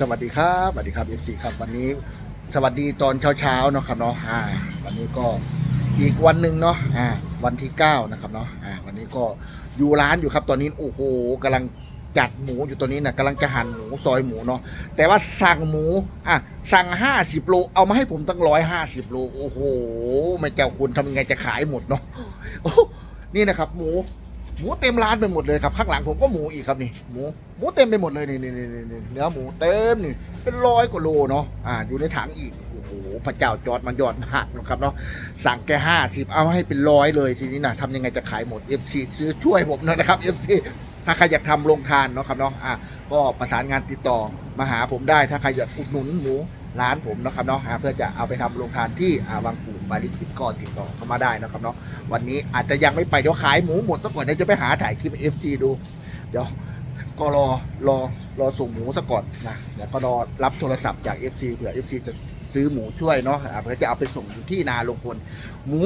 สวัสดีครับสวัสดีครับ FC ครับ วันนี้สวัสดีตอนเช้าๆเนาะครับเนาะอ่า วันนี้ก็อีกวันหนึ่งเนาะอ่า วันที่9นะครับเนาะอ่า วันนี้ก็อยู่ร้านอยู่ครับตอนนี้โอ้โหกำลังจัดหมูอยู่ตัวนี้นะกำลังจะหั่นหมูซอยหมูเนาะแต่ว่าสั่งหมูอะสั่ง50โลเอามาให้ผมตั้งร้อยห้าสิบโลโอ้โหไม่เจ้าคุณทำยังไงจะขายหมดเนาะนี่นะครับ หมู หมูเต็มร้านไปหมดเลยครับข้างหลังผมก็หมูอีกครับนี่หมูหมูเต็มไปหมดเลยนี่นี่นี่นี่เนื้อหมูเต็มนี่เป็นร้อยกว่าโลเนาะอ่าอยู่ในถังอีกโอ้โหพระเจ้าจอดมันยอดหักนะครับเนาะสั่งแค่ห้าสิบเอาให้เป็นร้อยเลยทีนี้นะทำยังไงจะขายหมด FC ซื้อช่วยผมหนอยนะครับ FC ถ้าใครอยากทำโรงทานเนาะครับเนาะอะก็ประสานงานติดต่อมาหาผมได้ถ้าใครอยากอุดหนุนหมู ร้านผมนะครับเนาะเพื่อจะเอาไปทำโรงทานที่อ่าวังปู่ปาริจิตก็ติดต่อเข้ามาได้นะครับเนาะวันนี้อาจจะยังไม่ไปเดี๋ยวขายหมูหมดซะก่อนเดี๋ยวจะไปหาถ่ายคลิปเอฟซีดู เดี๋ยวก็รอรอรอส่งหมูซะก่อนนะเดี๋ยวก็รอรับโทรศัพท์จาก FC เผื่อ FC จะซื้อหมูช่วยเนาะเพื่อจะเอาไปส่งอยู่ที่นาลงพลหมู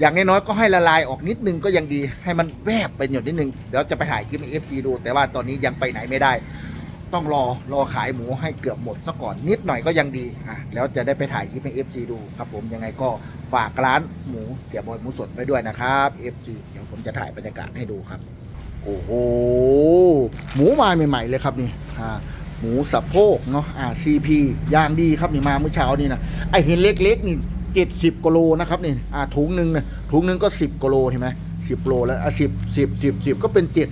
อย่างน้อยๆก็ให้ละลายออกนิดนึงก็ยังดี ให้มันแวบไปหน่อยนิดนึงเดี๋ยวจะไปถ่ายคลิปใน FC ดู แต่ว่าตอนนี้ยังไปไหนไม่ได้ ต้องรอรอขายหมูให้เกือบหมดซะก่อนนิดหน่อยก็ยังดีอะแล้วจะได้ไปถ่ายคลิปให้ FC ดูครับผมยังไงก็ฝากร้านหมูเตี๋ยบอยหมูสดไว้ด้วยนะครับ FC เดี๋ยวผมจะถ่ายบรรยากาศให้ดูครับ โอ้โหหมูมาใหม่ๆเลยครับนี่อ่าหมูสะโพกเนาะอ่า CP ย่างดีครับนี่มาเมื่อเช้านี่นะไอเห็นเล็กๆนี่เจ็ดสิบกิโลนะครับนี่อ่าถุงหนึ่งนะถุงหนึ่งก็สิบกิโลใช่ไหมสิบโลแล้วอะสิบสิบสิบสิบก็เป็นเจ็ด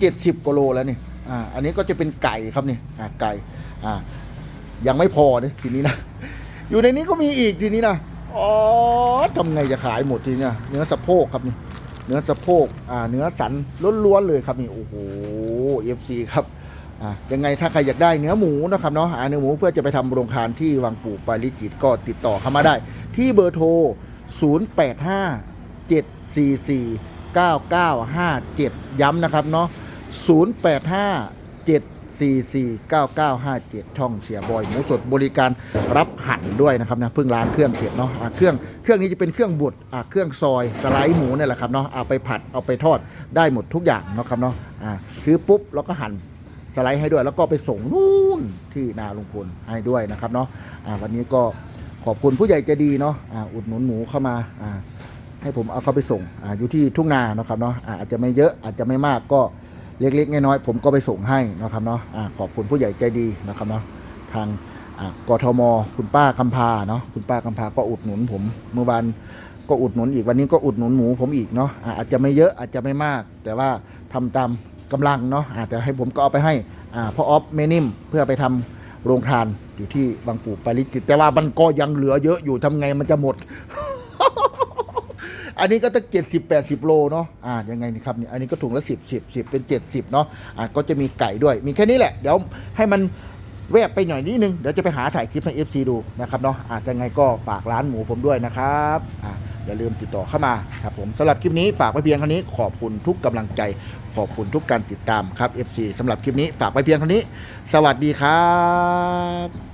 เจ็ดสิบกิโลแล้วนี่ อ่าอันนี้ก็จะเป็นไก่ครับนี่อ่าไก่อ่ายังไม่พอเนะทีนี้นะ อยู่ในนี้ก็มีอีกทีนี้นะอ๋อทำไงจะขายหมดทีเนี้ยเนื้อสะโพกครับนี่เนื้อสะโพกอ่าเนื้อสันล้วนๆเลยครับนี่โอ้โห FC ครับอ่ายังไงถ้าใครอยากได้เนื้อหมูนะครับเนาะอ่าเนื้อหมูเพื่อจะไปทำโรงทานที่วังปู่ปาริจิตก็ติดต่อเข้ามาได้ ที่เบอร์โทร 085 744 9957 ย้ำนะครับเนาะ 085 744 9957 ช่องเสียบอยหมูสดบริการรับหั่นด้วยนะครับนะเพิ่งล้างเครื่องเสร็จเนาะอะเครื่องเครื่องนี้จะเป็นเครื่องบดอะเครื่องซอยสไลด์หมูเนี่ยแหละครับเนาะเอาไปผัดเอาไปทอดได้หมดทุกอย่างเนาะครับเนาะอะซื้อปุ๊บแล้วก็หั่นสไลด์ให้ด้วย แล้วก็ไปส่งนู่นที่นาลุงพลให้ด้วยนะครับเนาะอะวันนี้ก็ขอบคุณผู้ใหญ่ใจดีเนาะอะอุดหนุนหมูเข้ามาอะให้ผมเอาเข้าไปส่งอะอยู่ที่ทุ่งนาเนาะครับเนาะอะอาจจะไม่เยอะอาจจะไม่มากก็ เล็กๆน้อยๆผมก็ไปส่งให้นะครับเนาะอ่าขอบคุณผู้ใหญ่ใจดีนะครับเนาะทางกทม คุณป้าคำพาเนาะคุณป้าคำพาก็อุดหนุนผมเมื่อวานก็อุดหนุนอีกวันนี้ก็อุดหนุนหมูผมอีกเนาะอาจจะไม่เยอะอาจจะไม่มาก แต่ว่าทำตามกำลังเนาะอาแต่ให้ผมก็เอาไปให้อ่าพ่อออฟเมนิมเพื่อไปทำโรงทานอยู่ที่บางปูปาริจิตแต่ว่ามันก็ยังเหลือเยอะอยู่ทำไงมันจะหมด อันนี้ก็ตั้งเจ็ดสิบแปดสิบโลเนาะอ่ายังไงนี่ครับเนี่ยอันนี้ก็ถุงละสิบสิบสิบเป็นเจ็ดสิบเนาะอ่าก็จะมีไก่ด้วย มีแค่นี้แหละ เดี๋ยวให้มันแวบไปหน่อยนิดนึง เดี๋ยวจะไปหาถ่ายคลิปให้ FC ดูนะครับเนาะอ่ายังไงก็ฝากร้านหมูผมด้วยนะครับอ่าอย่าลืมติดต่อเข้ามาครับผมสำหรับคลิปนี้ฝากไว้เพียงเท่านี้ขอบคุณทุกกำลังใจ ขอบคุณทุกการติดตามครับ FC สำหรับคลิปนี้ฝากไว้เพียงเท่านี้ สวัสดีครับ